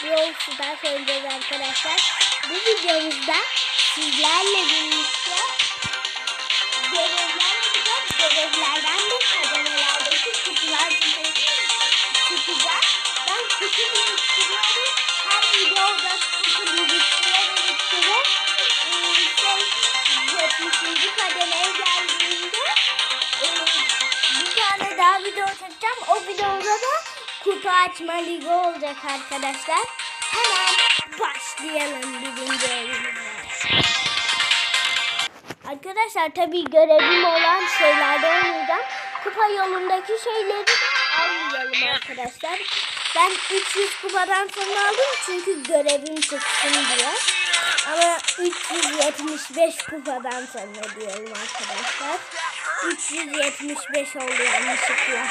Stars oynayacağız arkadaşlar. Bu videomuzda sizlerle birlikte görevler yapacağız. Görevlerden de kademelerdeki kutular çıkacak. Ben kutu biriktiriyorum. Her videoda kutu biriktire biriktire e, şey 70. kademeye geldiğinde e, bir tane daha video çekeceğim. O videoda da kutu açma ligi olacak arkadaşlar. Hemen başlayalım birinci oyunumuza. Arkadaşlar tabii görevim olan şeylerde oynayacağım. Kupa yolundaki şeyleri de almayalım arkadaşlar. Ben 300 kupadan sonra aldım çünkü görevim çıksın diye. Ama 375 kupadan sonra diyorum arkadaşlar. 375 oldu yanlışlıkla.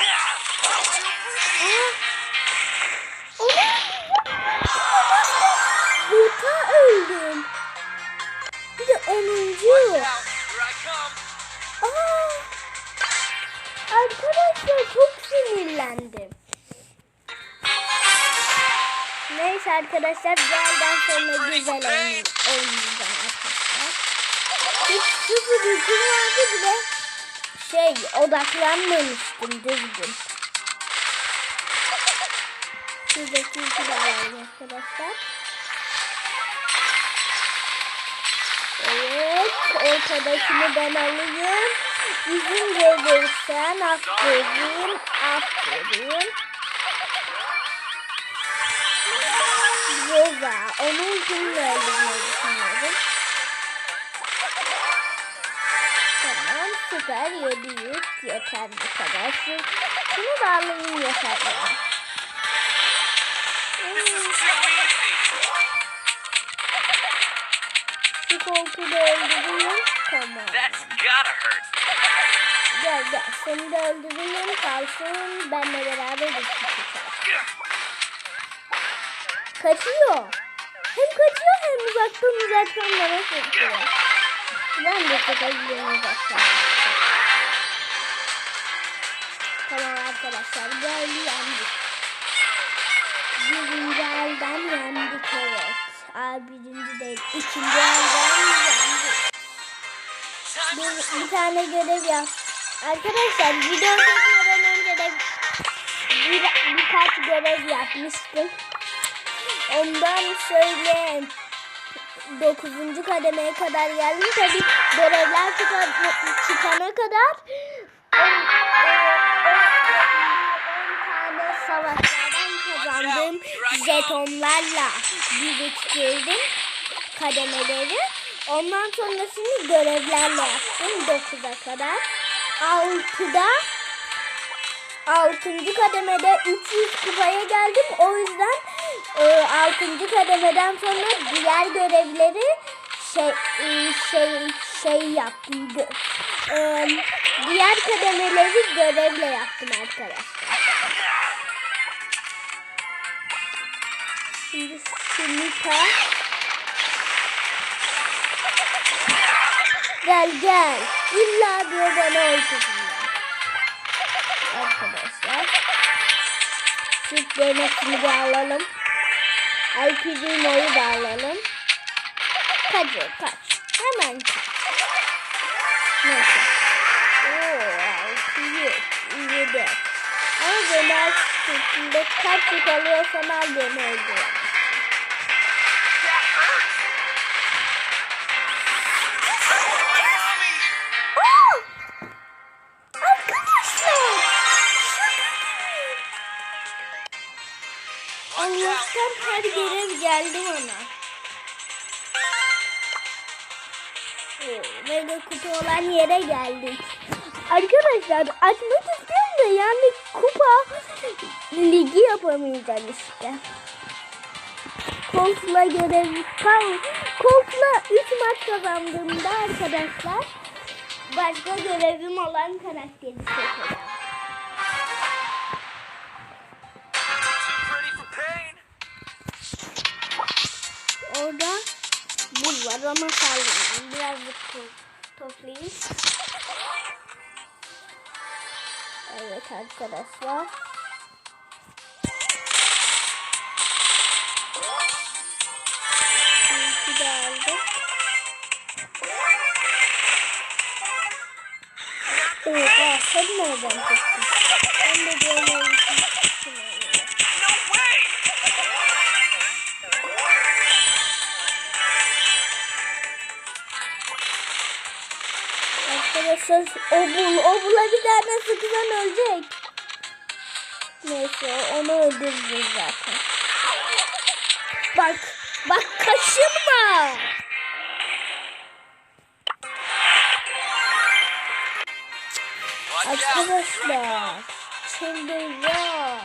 Bir de 10. Here I come. Aa, arkadaşlar çok sinirlendim. Neyse arkadaşlar gelden sonra güzel oynay- oynayacağım arkadaşlar. Hiç sıfır vardı bile şey odaklanmamıştım düzgün. Şuradaki iki arkadaşlar. Evet, ortadakini ben alayım. İzin verirsen aferin, aferin. Reza, onun için öldürmeyi düşünüyorum. Tamam, süper, yedi yük, yeter bu kadar. Şu, şunu da alayım yeter. Hmm, da öldüreyim. Tamam. Gel gel, seni de öldüreyim, kalsın. Benle beraber gideceğiz. Kaçıyor. Hem kaçıyor hem uzaktan uzaktan bana sıkıyor. Ben de sıkabiliyorum uzaktan. Tamam arkadaşlar geldi yendik. Birinci elden yendik evet. Aa birinci değil. ikinci elden yendik. Bir, bir tane görev yap. Arkadaşlar video çekmeden önce de bir, birkaç görev yapmıştım. Ondan şöyle 9. kademeye kadar geldim. Tabi görevler çıkana kadar jetonlarla biriktirdim kademeleri. Ondan sonrasını görevlerle yaptım 9'a kadar. 6'da 6. kademede 300 kupaya geldim. O yüzden e, 6. kademeden sonra diğer görevleri şey e, şey şey yaptım. E, diğer kademeleri görevle yaptım arkadaşlar. Simita Gel gel. İlla diyor bana öldürdüler. Arkadaşlar. Süt dönekini de alalım. LPG moyu da alalım. Kaç kaç. Hemen kaç. Neyse. Oo, altı yedi. Yedi. Ama genel şeklinde kaç yük alıyorsam al. Geldi bana. Oo, Mega kutu olan yere geldik. Arkadaşlar açmak istiyorum da yani kupa ligi yapamayacağım işte. Colt'la görev kal. Colt'la 3 maç kazandığımda arkadaşlar başka görevim olan karakteri seçeceğim. Ablama sallayayım. Birazcık toplayayım. Evet arkadaşlar. İki de aldım. Oha sen? Arkadaşlar obul, obula bir tane sıkıdan ölecek. Neyse onu öldürürüz zaten. Bak, bak kaşınma. Arkadaşlar çıldıracağım.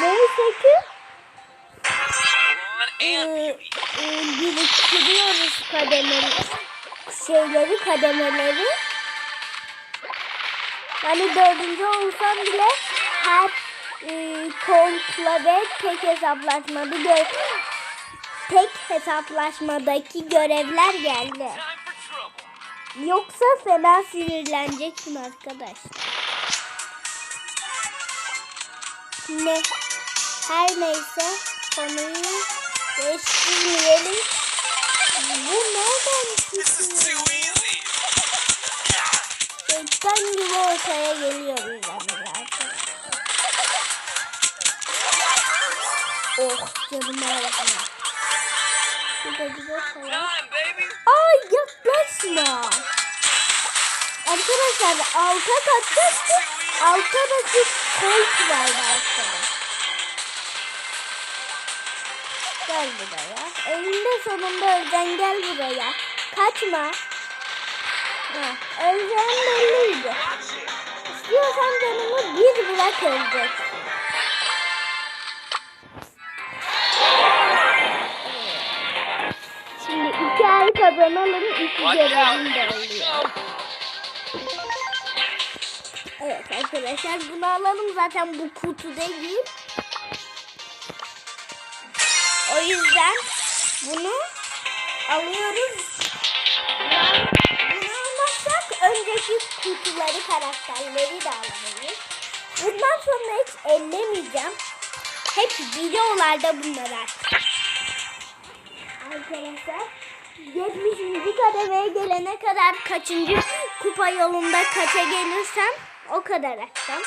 Neyse ki biriktiriyoruz kademeli şeyleri kademeleri. Yani dördüncü olsam bile her e, kontla ve tek hesaplaşmada gö tek hesaplaşmadaki görevler geldi. Yoksa fena sinirleneceksin arkadaşlar. Ne? Her neyse konuyu değiştirmeyelim. Bu nereden This is çıkıyor? too easy. Şeytan gibi ortaya yani arkadaşlar. Oh canım ağrıyor. Şurada var. Baby. Ay yaklaşma. Arkadaşlar alta katta altta da bir kolt vardı arkadaşlar. Gel buraya. Elinde sonunda öleceksin gel buraya. Kaçma. Ha, öleceğin belliydi. İstiyorsan canımı bir bırak öleceksin. Şimdi iki ay kazanalım, iki görevim de oluyor. go. Evet arkadaşlar bunu alalım zaten bu kutu değil. Bunu alıyoruz. Bunu almazsak önceki kutuları karakterleri de alamayız. Bundan sonra hiç ellemeyeceğim. Hep videolarda bunları açacağım. Arkadaşlar 70. kademeye gelene kadar kaçıncı kupa yolunda kaça gelirsem o kadar açacağım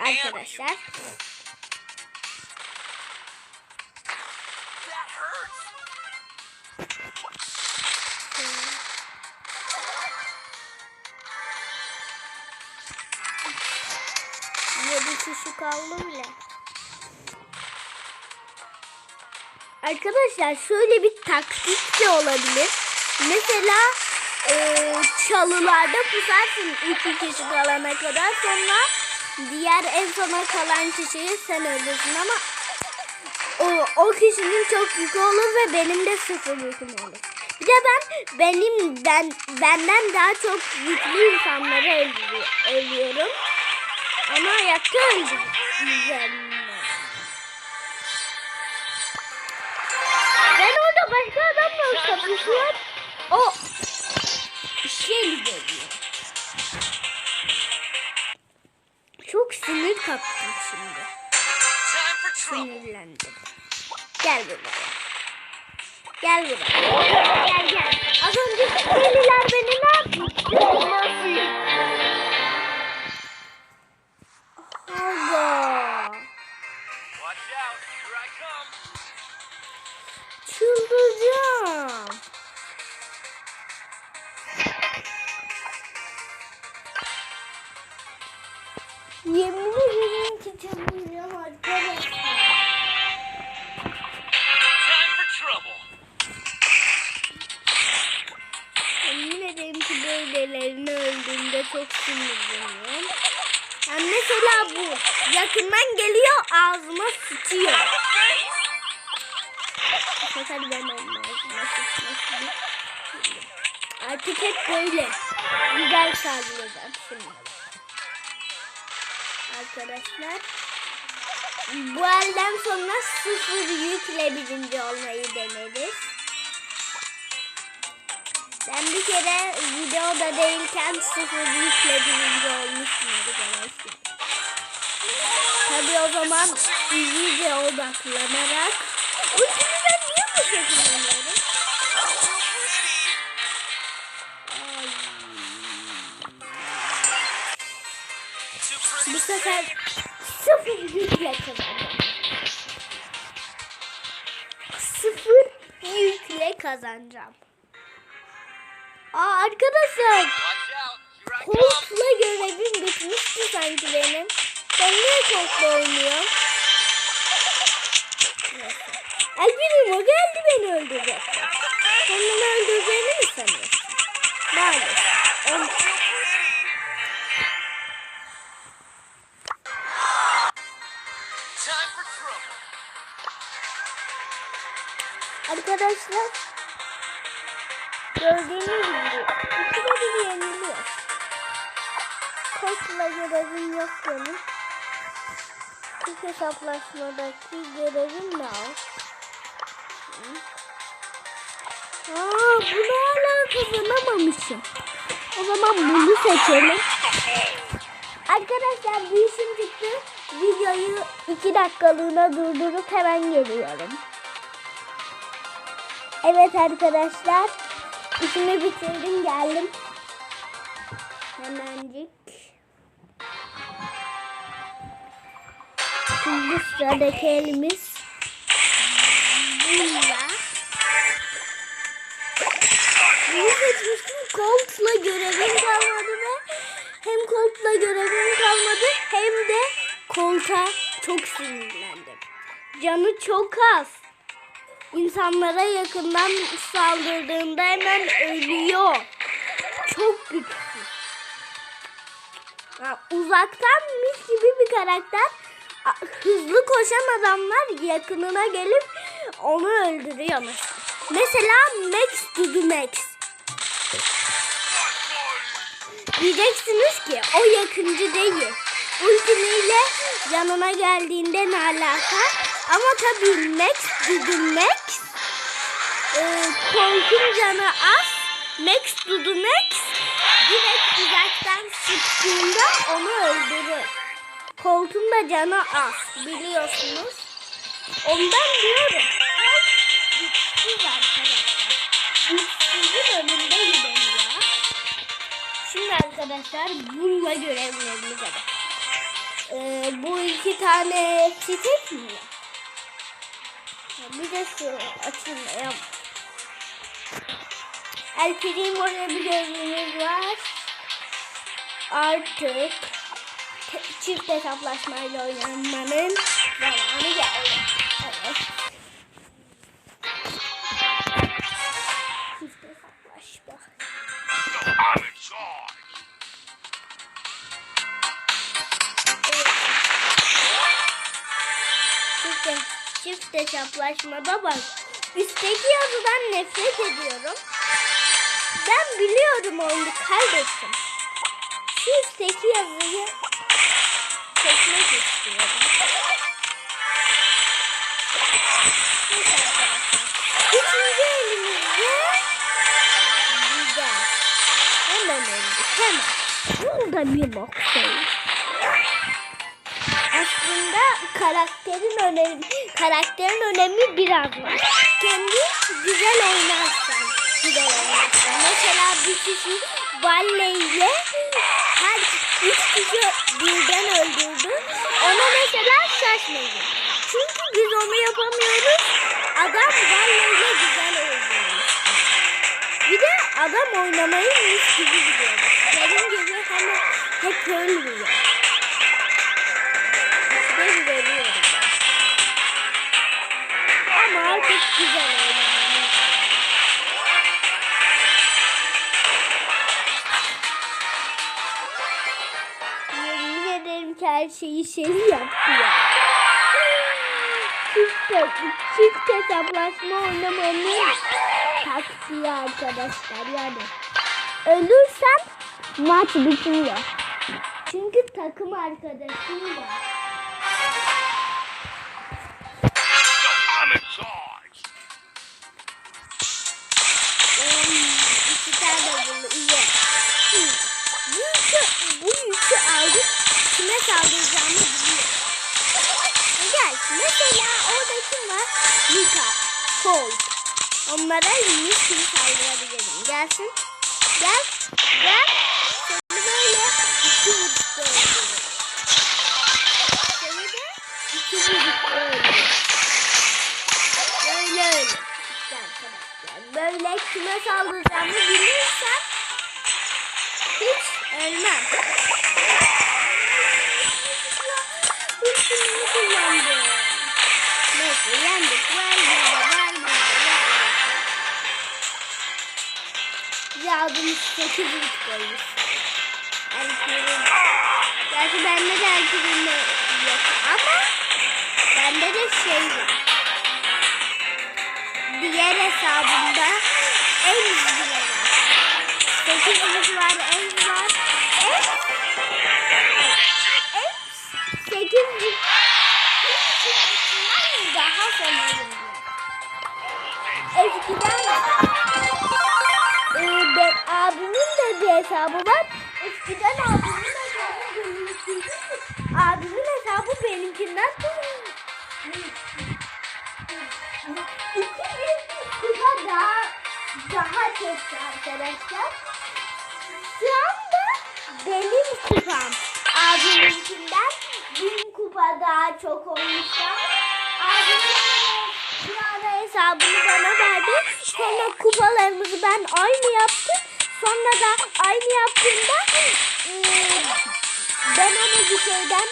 arkadaşlar. Arkadaşlar şöyle bir taktik de olabilir. Mesela e, çalılarda pusarsın iki kişi kalana kadar sonra diğer en sona kalan kişiyi sen öldürsün ama o, o kişinin çok yükü olur ve benim de sıfır yüküm olur. Bir de ben benim ben benden daha çok yüklü insanları öldürü- ölüyorum. Ama ayakta öldüreceğim. Orada başka adamla kapışıyorum. O şey geliyor. Çok sinir kaptım şimdi. Sinirlendim. Gel buraya. Gel buraya. Gel gel. Az önce deliler Artık hep böyle. Güzel sağlayacağım şimdi. Arkadaşlar. Bu elden sonra sıfır yükle birinci olmayı deneriz. Ben bir kere videoda değilken sıfır yükle birinci olmuştum arkadaşlar. Tabii o zaman iyice odaklanarak. Uy, ben niye bu şekilde sefer sıfır yükle kazanacağım. Sıfır yükle kazanacağım. Aa arkadaşlar. Colt'la görevim bitmişti sanki benim. Ben niye Colt'la oynuyorum? Alpinim o geldi beni öldürecek. Sen beni öldüreceğini mi sanıyorsun? Maalesef. On- Arkadaşlar gördüğünüz gibi ikide bir yeniliyor. Koşla görevim yok benim. İlk hesaplaşmadaki görevim ne o? Aa, bunu hala kazanamamışım. O zaman bunu seçelim. Arkadaşlar bir işim çıktı. Videoyu iki dakikalığına durdurup hemen geliyorum. Evet arkadaşlar. işimi bitirdim geldim. Hemencik. Şimdi sıradaki elimiz. Bununla. Bunu seçmiştim. Colt'la görevim kalmadı ve hem Colt'la görevim kalmadı hem de Colt'a çok sinirlendim. Canı çok az. İnsanlara yakından saldırdığında hemen ölüyor. Çok güçsüz. Ya, uzaktan mis gibi bir karakter. Hızlı koşan adamlar yakınına gelip onu öldürüyor mesela. Max Dudu Max. Diyeceksiniz ki o yakıncı değil. Ultimiyle yanına geldiğinde ne alaka? Ama tabii Max Dudu Max e, Colt'un canı az. Max Dudu Max direkt uzaktan sıktığında onu öldürür. Colt'un da canı az biliyorsunuz. Ondan diyorum. Colt güçsüz arkadaşlar. Güçsüzün önündeyim ben ya. Şimdi arkadaşlar bununla görevlerimiz var. Ee, bu iki tane çiçek mi? Bir de şu açılmayan. El Primo'ya bir görevimiz var. Artık çift hesaplaşmayla oynanmanın zamanı geldi. Evet. Çift hesaplaşma. Charge. Çift, çift hesaplaşmada bak. Üstteki yazıdan nefret ediyorum. Ben biliyorum oyunu kardeşim. Şu üstteki yazıyı çekmek istiyorum. Üçüncü elimizde güzel. Hemen öldük hemen. Burada bir bok sayı. Aslında karakterin önemi, karakterin önemi biraz var. Kendi güzel oynarsan, güzel oynarsan. Mesela bir kişi balleyle her üç kişi birden öldürdü. Ona mesela şaşmayın. Çünkü biz onu yapamıyoruz. Adam balleyle güzel öldürmüş. Bir de adam oynamayı mis gibi biliyor. Benim gibi hani hep ölmüyor. İşte ben. Ama artık güzel oynamamız. Yemin ederim ki her şeyi şey yaptı ya. Çift, çift hesaplaşma oynamanın taktiği arkadaşlar yani. Ölürsem maç bitiyor. Çünkü takım arkadaşım var. İki tane bunu iyi. Bu yükü, bu yükü aldık. Kime saldıracağımı biliyor. Gel. Mesela orada kim var? Mika. Colt. Onlara mis gibi saldırabilirim. Gelsin. Gel. Gel. kime saldıracağımı bilirsem hiç ölmem. Hırsımını kullandım. Neyse yendik. Ver bana ver bana ver. Yardımı 8 bit koymuş. Erkeğim. Gerçi bende de erkeğim yok ama bende de şey var. Diğer hesabımda en güzel. 8 var, en var. En, en 8 daha geliyor. Eskiden e, ben, abimin de bir hesabı var. Eskiden abimin hesabı benimkinden, abimin hesabı benimkinden çok arkadaşlar. Şu anda benim kupam abiminkinden bin kupa daha çok olmuştu. Abimin bir ara hesabını bana verdi. Sonra kupalarımızı ben aynı yaptım. Sonra da aynı yaptığımda ben onu bir şeyden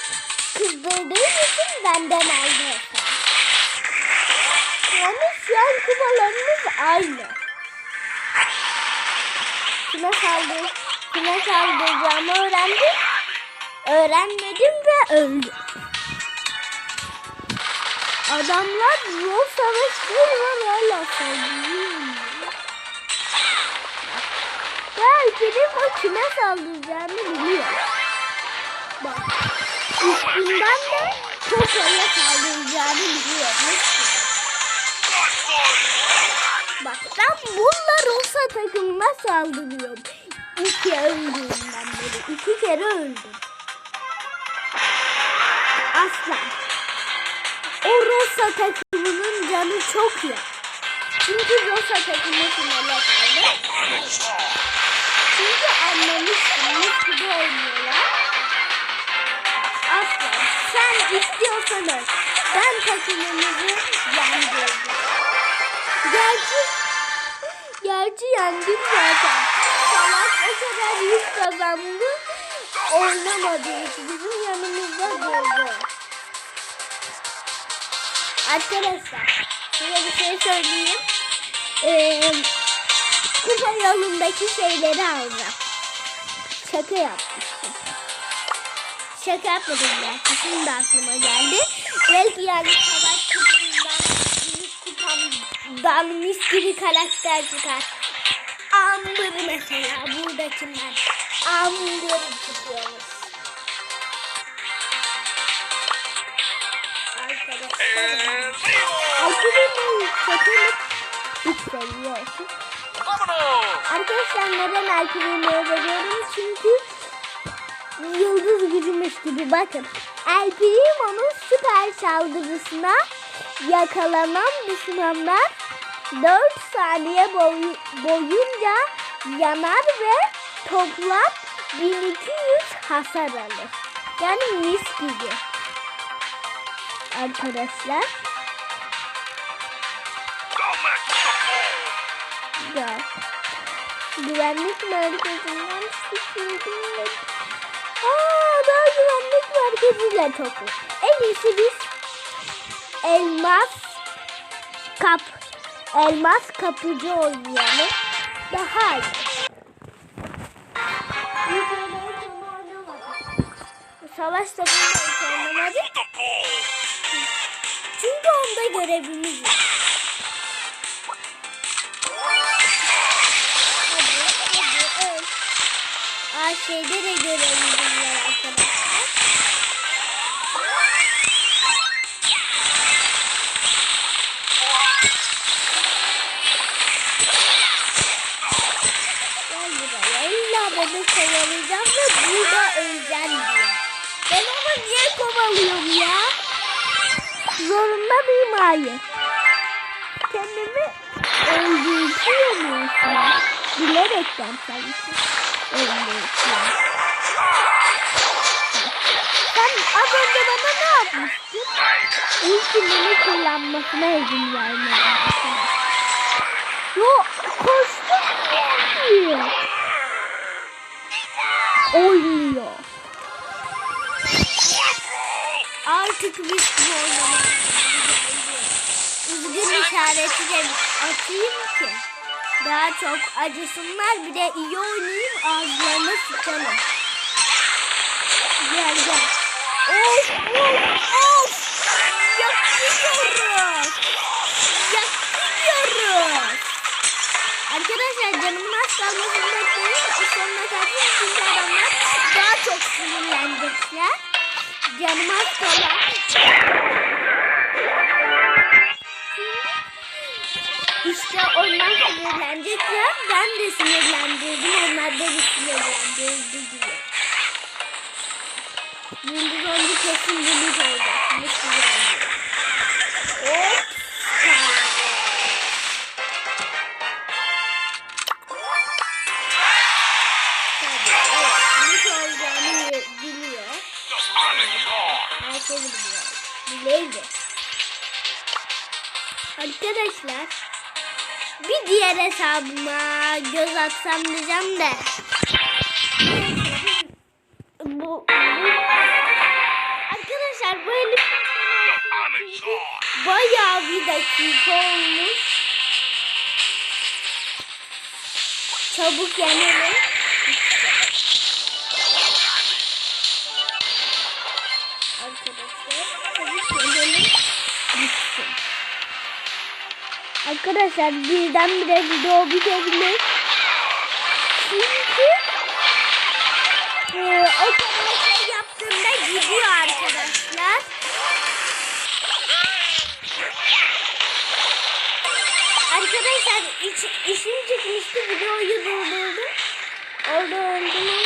kızdırdığım için benden aldı. Yani şu an kupalarımız aynı. Kime saldır, kime saldıracağımı öğrendim. Öğrenmedim ve öldüm. Adamlar yol savaşları var hala saldırıyor. Belki de o kime saldıracağını biliyor. Bak. Üstünden de Koko'ya saldıracağını biliyor. Ben bunlar olsa takımıma saldırıyorum. İki öldüğümden beri. iki kere öldüm. Aslan. O Rosa takımının canı çok ya. Çünkü Rosa takımı finale kaldı. Çünkü anlamıştım. Mis gibi oynuyorlar. Aslan sen istiyorsan öl. Ben takımımızı yendirdim. Gerçi, gerçi yendik zaten. Savaş o kadar yük kazandı. Oynamadığı için bizim yanımızda durdu. Arkadaşlar size bir şey söyleyeyim. Ee, kupa yolundaki şeyleri alacağım. Şaka yapmıştım. Şaka yapmadım ben. Şimdi aklıma geldi. Belki yani büyük kupamdan mis gibi karakter çıkar. Amber mesela buradakinden. Amber çıkıyormuş. Arkadaşlar. Alpine'nin satılık yükseliyorsun. Arkadaşlar neden Alpine'yi veriyorum? Çünkü yıldız gücümüş gibi bakın. Alpine'nin süper saldırısına yakalanan düşmanlar 4 saniye boyu, boyunca yanar ve toplam 1200 hasar alır. Yani mis gibi. Arkadaşlar. Ya. Güvenlik merkezinden sıkıldım. Aa, daha güvenlik merkeziyle toplu. En iyisi biz elmas kap elmas kapıcı oynayalım. Daha iyi. Savaş. With the ball! Çünkü onda görevimiz yok. Hadi, hadi, öl. Aa şeyde de görevimiz var arkadaşlar. Kovalayacağım ve burada öleceğim diyor. Ben onu niye kovalıyorum ya? Zorunda mıyım? Hayır. Kendimi öldürtüyor musun? Bilerekten sanki. Öldürtüyor. Sen az önce bana ne yapmıştın? Ultimini kullanmasına izin vermedin arkadaşlar. Yo koştum. Diyor. Oynuyor. Artık biz bu oynamaya Üzgün işareti de atayım ki daha çok acısınlar bir de iyi oynayayım ağızlarına sıçalım. Gel gel. Of of of. Yakıyoruz. Yakıyoruz. Arkadaşlar canımın az kalmasını bekleyin. O sonuna kadar çünkü adamlar daha çok sinirlenecekler. Canım az kala. İşte onlar sinirlenecekler. Ben de sinirlendirdim. Onlar bir sinirlendirdi diye. Yıldız oldu kesin yıldız olacak. Mutlu oldu. Hop. Onyx Herkes biliyor. Bileydi. Arkadaşlar bir diğer hesabıma göz atsam diyeceğim de bu, bu arkadaşlar böyle bayağı bir dakika olmuş. Çabuk yenelim. Arkadaşlar birdenbire video bitebilir. Çünkü e, o şey yaptığımda gidiyor arkadaşlar. Arkadaşlar iş, işim çıkmıştı videoyu durdurdum. Orada öldüm ama.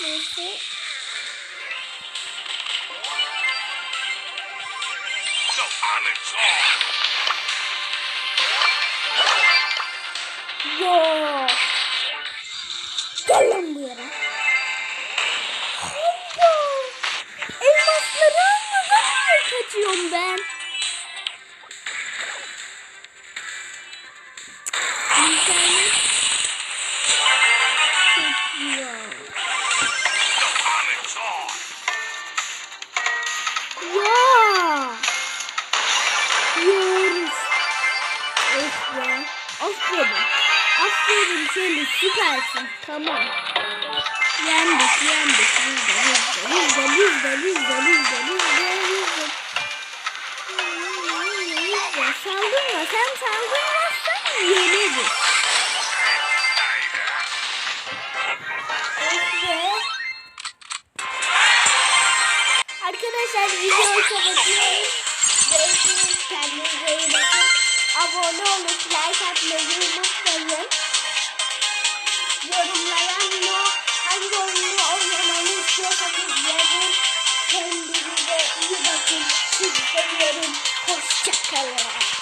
Neyse. Onyx on! Yo. Gel lan bu yere. Hayda. Elmasları kaçıyorum ben? İnternet on! Ya. Yiyoruz. Of ya. Aferin. Aferin şöyle süpersin. Tamam. Yendik yendik. Lüzde lüzde lüzde lüzde lüzde lüzde lüzde. Saldırma sen saldırmazsan yeneriz. Arkadaşlar videoyu kapatıyorum. Görüşürüz. Kendinize iyi bakın abone olup like atmayı unutmayın. Yorumlara no, hangi oyunu oynamanı istiyorsanız yazın. Kendinize iyi bakın. Sizi seviyorum. Hoşçakalın.